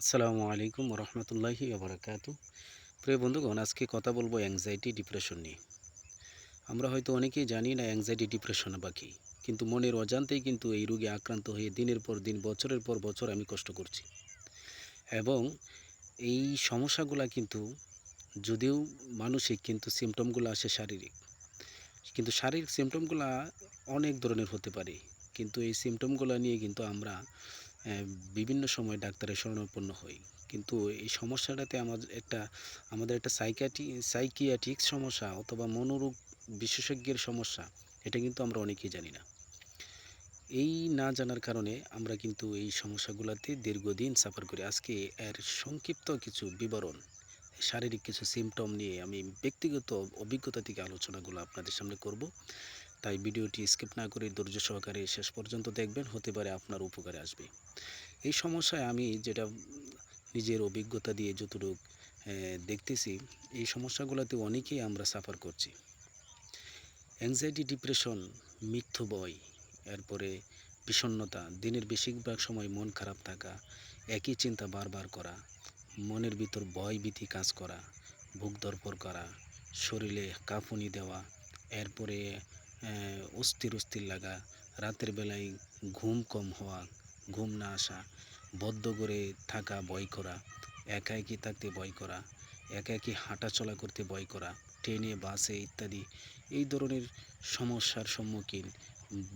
আসসালামু আলাইকুম রহমতুল্লাহি আবরাকাত প্রিয় বন্ধুগণ, আজকে কথা বলব অ্যাংজাইটি ডিপ্রেশন নিয়ে। আমরা হয়তো অনেকেই জানি না অ্যাংজাইটি ডিপ্রেশন বা কী কিন্তু মনের অজান্তেই কিন্তু এই রোগে আক্রান্ত হয়ে দিনের পর দিন, বছরের পর বছর আমি কষ্ট করছি। এবং এই সমস্যাগুলা কিন্তু যদিও মানসিক, কিন্তু সিমটমগুলো আসে শারীরিক। কিন্তু শারীরিক সিমটমগুলা অনেক ধরনের হতে পারে, কিন্তু এই সিমটমগুলো নিয়ে কিন্তু আমরা বিভিন্ন সময় ডাক্তারের শরণাপন্ন হই। কিন্তু এই সমস্যাটাতে আমাদের একটা আমাদের একটা সাইকাটি সাইকিয়াট্রিক সমস্যা অথবা মনোরোগ বিশেষজ্ঞের সমস্যা, এটা কিন্তু আমরা অনেকেই জানি না। এই না জানার কারণে আমরা কিন্তু এই সমস্যাগুলোতে দীর্ঘদিন সাফার করি। আজকে এর সংক্ষিপ্ত কিছু বিবরণ, শারীরিক কিছু সিমটম নিয়ে আমি ব্যক্তিগত অভিজ্ঞতা থেকে আলোচনাগুলো আপনাদের সামনে করব। তাই ভিডিওটি স্কিপ না করে ধৈর্য সহকারে শেষ পর্যন্ত দেখবেন, হতে পারে আপনার উপকারে আসবে। এই সমস্যায় আমি যেটা নিজের অভিজ্ঞতা দিয়ে যতটুকু দেখতেছি, এই সমস্যাগুলোতে অনেকেই আমরা সাফার করছি। অ্যাংজাইটি ডিপ্রেশন মিথ্যু বয় এরপরে বিষণ্ণতা, দিনের বেশিরভাগ সময় মন খারাপ থাকা, একই চিন্তা বারবার করা, মনের ভিতর ভয় ভীতি কাজ করা, বুক দরপর করা, শরীরে কাঁপুনি দেওয়া, এরপরে অস্থির অস্থির লাগা। রাতের বেলায় ঘুম কম হওয়া, ঘুম না আসা, বদ্ধ করে থাকা, ভয় করা, একা একই থাকতে ভয় করা, একা একই হাঁটা চলা করতে ভয় করা, ট্রেনে, বাসে ইত্যাদি, এই ধরনের সমস্যার সম্মুখীন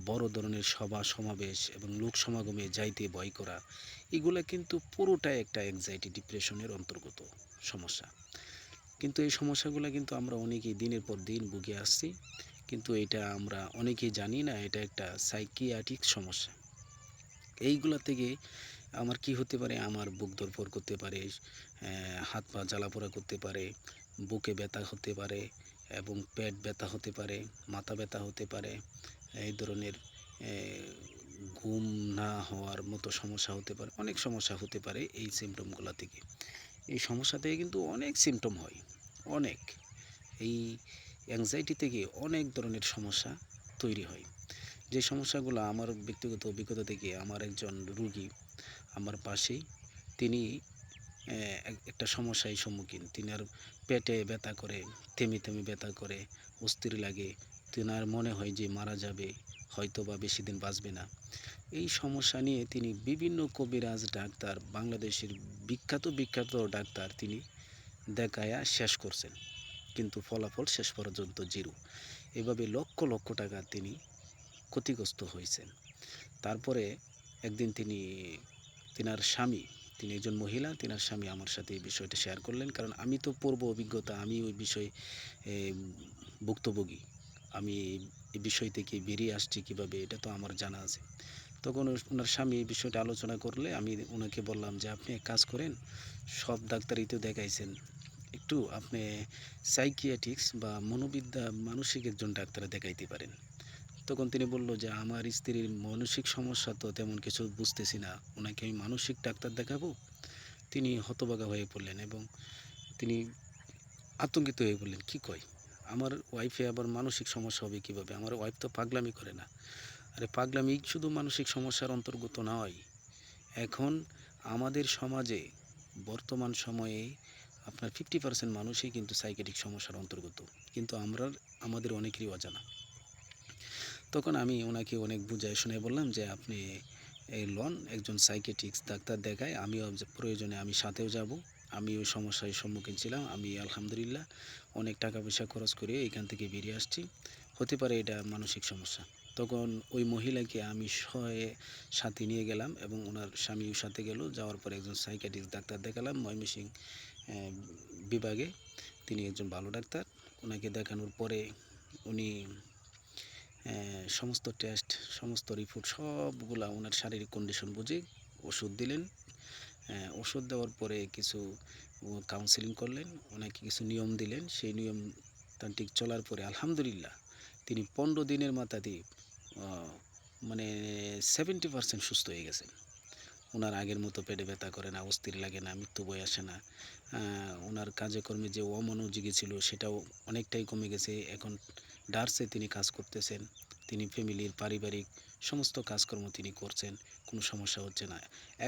বড় ধরনের সভা, সমাবেশ এবং লোক সমাগমে যাইতে ভয় করা, এগুলা কিন্তু পুরোটাই একটা অ্যাংজাইটি ডিপ্রেশনের অন্তর্গত সমস্যা। কিন্তু এই সমস্যাগুলো কিন্তু আমরা অনেকেই দিনের পর দিন ভুগে আসছি। কিন্তু এটা আমরা অনেকেই জানি না, এটা একটা সাইকিয়াট্রিক সমস্যা। এইগুলা থেকে আমার কি হতে পারে? আমার বুক দরপর করতে পারে হাত পা জ্বালাপোড়া করতে পারে, বুকে ব্যথা হতে পারে এবং পেট ব্যথা হতে পারে, মাথা ব্যথা হতে পারে, এই ধরনের ঘুম না হওয়ার মতো সমস্যা হতে পারে, অনেক সমস্যা হতে পারে এই সিমটমগুলো থেকে। এই সমস্যা থেকে কিন্তু অনেক সিমটম হয়, অনেক। এই অ্যাংজাইটি থেকে অনেক ধরনের সমস্যা তৈরি হয়। যে সমস্যাগুলো আমার ব্যক্তিগত অভিজ্ঞতা থেকে আমার একজন রুগী আমার পাশেই, তিনি একটা সমস্যায় সম্মুখীন। তিনার পেটে ব্যথা করে, থেমে থেমে ব্যথা করে, অস্থির লাগে। তিনার মনে হয় যে মারা যাবে হয়তো বা বেশি দিন বাঁচবে না। এই সমস্যা নিয়ে তিনি বিভিন্ন কবিরাজ ডাক্তার, বাংলাদেশের বিখ্যাত বিখ্যাত ডাক্তার তিনি দেখায়া শেষ করছেন। কিন্তু ফলাফল শেষ পর্যন্ত জিরো। এভাবে লক্ষ লক্ষ টাকা তিনি ক্ষতিগ্রস্ত হয়েছেন। তারপরে একদিন তিনি, তিনার স্বামী, তিনি একজন মহিলা, তিনার স্বামী আমার সাথে এই বিষয়টা শেয়ার করলেন। কারণ আমি তো পূর্ব অভিজ্ঞতা, আমি ওই বিষয়ে ভুক্তভোগী। আমি এই বিষয় থেকে বেরিয়ে আসছি কীভাবে, এটা তো আমার জানা আছে। তখন ওনার স্বামী এই বিষয়টা আলোচনা করলে আমি ওনাকে বললাম যে, আপনি এক কাজ করেন, সব ডাক্তারই তো দেখাইছেন একটু আপনি সাইকিয়াটিক্স বা মনোবিদ্যা মানসিক একজন ডাক্তার দেখাইতে পারেন। তখন তিনি বলল যে, আমার স্ত্রীর মানসিক সমস্যা তো তেমন কিছু বুঝতেছি না। ওনাকে আমি মানসিক ডাক্তার দেখাবো? তিনি হতবাগা হয়ে পড়লেন এবং তিনি আতঙ্কিত হয়ে পড়লেন, কি কয়? আমার ওয়াইফে আবার মানসিক সমস্যা হবে কীভাবে? আমার ওয়াইফ তো পাগলামি করে না। আরে পাগলামি শুধু মানসিক সমস্যার অন্তর্গত নয়। এখন আমাদের সমাজে বর্তমান সময়ে আপনার ফিফটি পার্সেন্ট মানুষই কিন্তু সাইকেটিক সমস্যার অন্তর্গত। কিন্তু আমরা, আমাদের অনেকেরই অজানা। তখন আমি ওনাকে অনেক বুঝাই শুনে বললাম যে, আপনি এই লন, একজন সাইকেটিক্স ডাক্তার দেখায়, আমিও প্রয়োজনে আমি সাথেও যাব আমি ওই সমস্যার সম্মুখীন ছিলাম, আমি আলহামদুলিল্লাহ, অনেক টাকা পয়সা খরচ করে এখান থেকে বেরিয়ে আসছি। হতে পারে এটা মানসিক সমস্যা। তখন ওই মহিলাকে আমি সয়ে সাথে নিয়ে গেলাম এবং ওনার স্বামীও সাথে গেল। যাওয়ার পরে একজন সাইকেটিক্স ডাক্তার দেখালাম ময়মনসিং বিভাগে। তিনি একজন ভালো ডাক্তার। ওনাকে দেখানোর পরে উনি সমস্ত টেস্ট সমস্ত রিপোর্ট সবগুলা ওনার শারীরিক কন্ডিশন বুঝে ওষুধ দিলেন। ওষুধ দেওয়ার পরে কিছু কাউন্সিলিং করলেন। ওনাকে কিছু নিয়ম দিলেন। সেই নিয়ম তান্ত্রিক চলার পরে আলহামদুলিল্লাহ তিনি পনেরো দিনের মাথাতেই আহ, মানে সেভেন্টি পারসেন্ট সুস্থ হয়ে গেছেন ওনার আগের মতো পেটে ব্যথা করে না, অস্থির লাগে না, মৃত্যু বয় আসে না। ওনার কাজে কর্মে যে অমনোযোগী ছিল, সেটাও অনেকটাই কমে গেছে। এখন ডার্সে তিনি কাজ করতেছেন। তিনি ফ্যামিলির পারিবারিক সমস্ত কাজকর্ম তিনি করছেন, কোনো সমস্যা হচ্ছে না।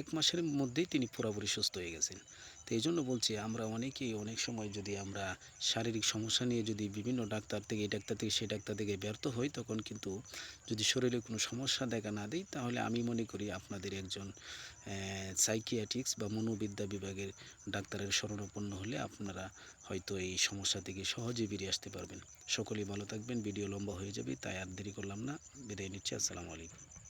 এক মাসের মধ্যেই তিনি পুরোপুরি সুস্থ হয়ে গেছেন। তো এই জন্য বলছি, আমরা অনেকেই অনেক সময় যদি আমরা শারীরিক সমস্যা নিয়ে যদি বিভিন্ন ডাক্তার থেকে, এই ডাক্তার থেকে সেই ডাক্তার থেকে ব্যর্থ হই, তখন কিন্তু যদি শরীরে কোনো সমস্যা দেখা না দিই, তাহলে আমি মনে করি আপনাদের একজন সাইকিয়াট্রিক্স বা মনোবিদ্যা বিভাগের ডাক্তারের শরণাপন্ন হলে আপনারা হয়তো এই সমস্যা থেকে সহজে বেরিয়ে আসতে পারবেন। সকলেই ভালো থাকবেন, ভিডিও লম্বা হয়ে যাবে, তাই আর দেরি করলাম না। বিদায় নিচ্ছি, আসসালামু আলাইকুম। alaikum